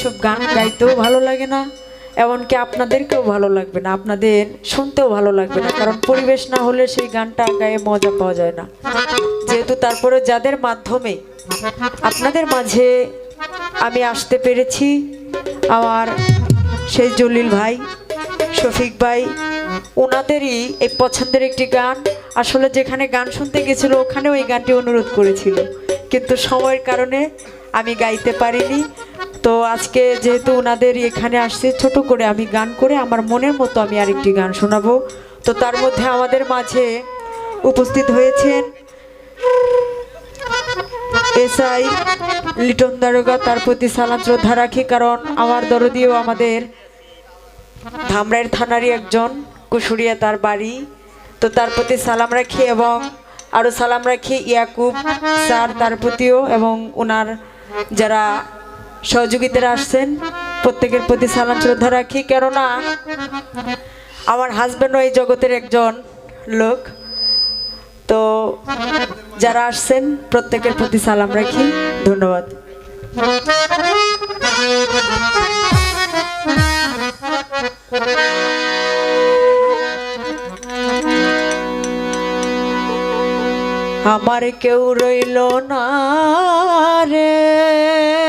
ওইসব গান গাইতেও ভালো লাগে না, এমনকি আপনাদেরকেও ভালো লাগবে না, আপনাদের শুনতেও ভালো লাগবে না, কারণ পরিবেশ না হলে সেই গানটা গায়ে মজা পাওয়া যায় না। যেহেতু তারপরে যাদের মাধ্যমে আপনাদের মাঝে আমি আসতে পেরেছি, আমার সেই জলিল ভাই, শফিক ভাই ওনাদেরই এই পছন্দের একটি গান। আসলে যেখানে গান শুনতে গেছিল, ওখানেও এই গানটি অনুরোধ করেছিল। কিন্তু সময়ের কারণে আমি গাইতে পারিনি। তো আজকে যেহেতু ওনাদের এখানে আসছে, ছোট করে আমি গান করে আমার মনের মতো আমি আরেকটি গান শোনাবো। তো তার মধ্যে আমাদের মাঝে উপস্থিত হয়েছেন এসআই লিটন দারোগা, তার প্রতি সালাম শ্রদ্ধা রাখি, কারণ আমার দরদিও আমাদের ধামরাইয়ের থানারই একজন কুশুরিয়া তার বাড়ি। তো তার প্রতি সালাম রাখি এবং আরও সালাম রাখি ইয়াকুব স্যার তার প্রতিও এবং ওনার যারা সহযোগিতারা আসছেন। প্রত্যেকের প্রতি সালাম শ্রদ্ধা রাখি, কেননা আমার হাজব্যান্ডও এই জগতের একজন লোক। তো যারা আসছেন, প্রত্যেকের প্রতি সালাম রাখি। ধন্যবাদ। আমার কেউ রইল না রে।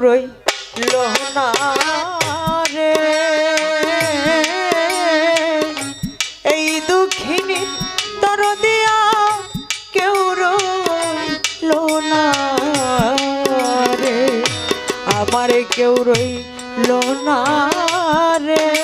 আমার কেউ রে। এই দুঃখিনী তর দিয়া কেউ লোনারে আমারে রে। আমার কেউ রইল না রে।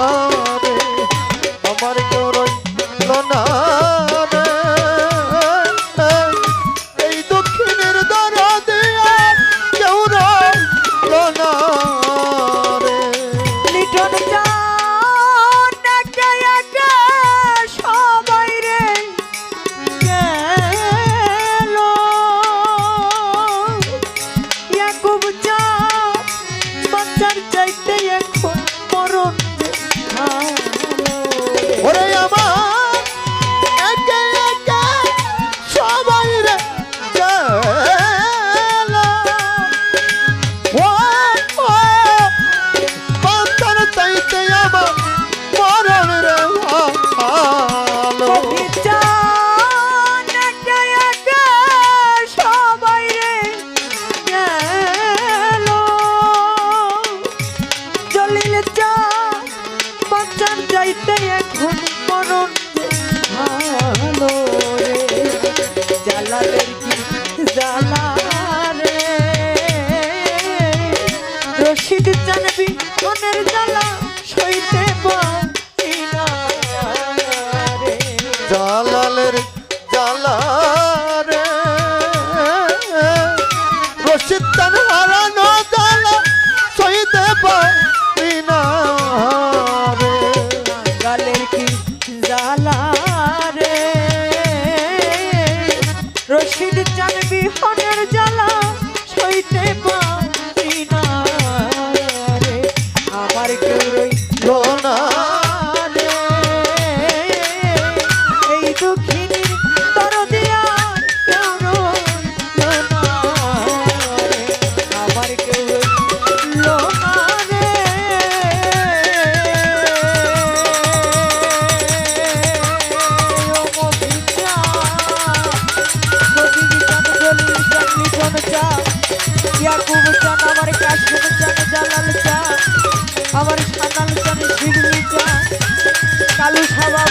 ও মনের জ্বালা সইতে পারি না রে। জালালের জ্বালা রে। রশিদ হারানো জ্বালা সইতে পারি কালু সাবা